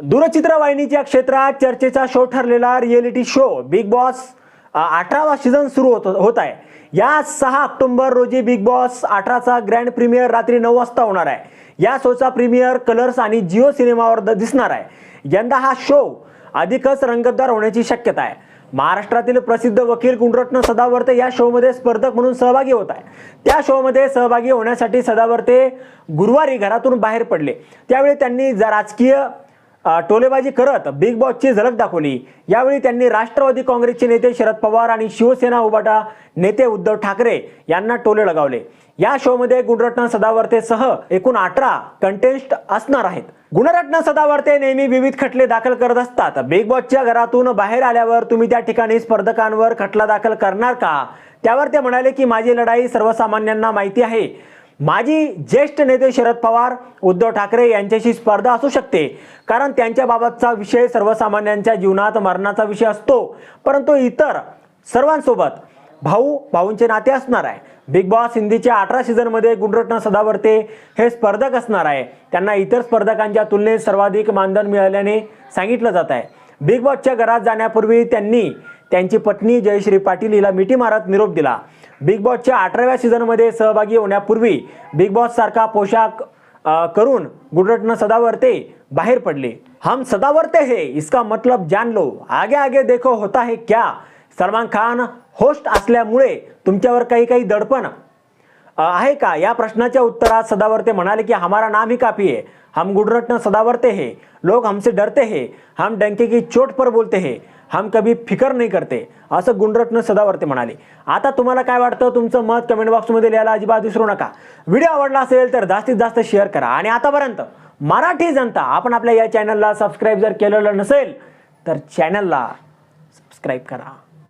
दूरचित्रवाहिनीच्या क्षेत्रात चर्चेचा शो ठरलेला रिएलिटी शो बिग बॉस अठरावा सीझन सुरू होत होत आहे या सहा ऑक्टोबर रोजी बिग बॉस अठराचा ग्रँड प्रीमियर रात्री नऊ वाजता होणार आहे. या शोचा प्रीमियर कलर्स आणि जिओ सिनेमावर दिसणार आहे. यंदा हा शो अधिकच रंगतदार होण्याची शक्यता आहे. महाराष्ट्रातील प्रसिद्ध वकील गुणरत्न सदावर्ते या शोमध्ये स्पर्धक म्हणून सहभागी होत आहे. त्या शोमध्ये सहभागी होण्यासाठी सदावर्ते गुरुवारी घरातून बाहेर पडले. त्यावेळी त्यांनी राजकीय टोलेबाजी करत बिग बॉसची झलक दाखवली. यावेळी त्यांनी राष्ट्रवादी काँग्रेसचे नेते शरद पवार आणि शिवसेना उभाटा नेते उद्धव ठाकरे यांना टोले लगावले. या शोमध्ये गुणरत्न सदावर्तेसह एकूण अठरा कंटेस्ट असणार आहेत. गुणरत्न सदावर्ते नेहमी विविध खटले दाखल करत असतात. बिग बॉसच्या घरातून बाहेर आल्यावर तुम्ही त्या ठिकाणी स्पर्धकांवर खटला दाखल करणार का? त्यावर ते म्हणाले की माझी लढाई सर्वसामान्यांना माहिती आहे. माजी ज्येष्ठ नेते शरद पवार उद्धव ठाकरे यांच्याशी स्पर्धा असू शकते. कारण त्यांच्याबाबतचा विषय सर्वसामान्यांच्या जीवनात मरणाचा विषय असतो. परंतु इतर सर्वांसोबत भाऊ भाऊंचे नाते असणार आहे. बिग बॉस हिंदीच्या अठरा सीझनमध्ये गुणरत्न सदावर्ते हे स्पर्धक असणार आहे. त्यांना इतर स्पर्धकांच्या तुलनेत सर्वाधिक मानधन मिळाल्याने सांगितलं जात आहे. बिग बॉसच्या घरात जाण्यापूर्वी त्यांनी त्यांची पत्नी जयश्री पाटील हिला मिठी मारत निरोप दिला. बिग बॉसच्या अठराव्या सीझनमध्ये सहभागी होण्यापूर्वी बिग बॉस सारखा पोशाख करून गुडरत्न सदावर्ते बाहेर पडले. हम सदावर्ते है इसका मतलब जान लो. आगे आगे देखो होता है क्या? सलमान खान होस्ट असल्यामुळे तुमच्यावर काही काही दडपण आहे का? या प्रश्नाच्या उत्तरात सदावर्ते म्हणाले की हमारा नाम ही काफी है. हम गुडरत्न सदावर्ते है. लोग हमसे डरते है. हम डंके की चोट पर बोलते है. हम कभी फिकर नाही करते. असं गुणरत्न सदावर्ते म्हणाले. आता तुम्हाला काय वाटतं? तुमचं मत कमेंट बॉक्समध्ये लिहायला अजिबात विसरू नका. व्हिडिओ आवडला असेल तर जास्तीत जास्त शेअर करा. आणि आतापर्यंत मराठी जनता आपण आपल्या या चॅनलला सबस्क्राईब जर केलेलं नसेल तर चॅनलला सबस्क्राईब करा.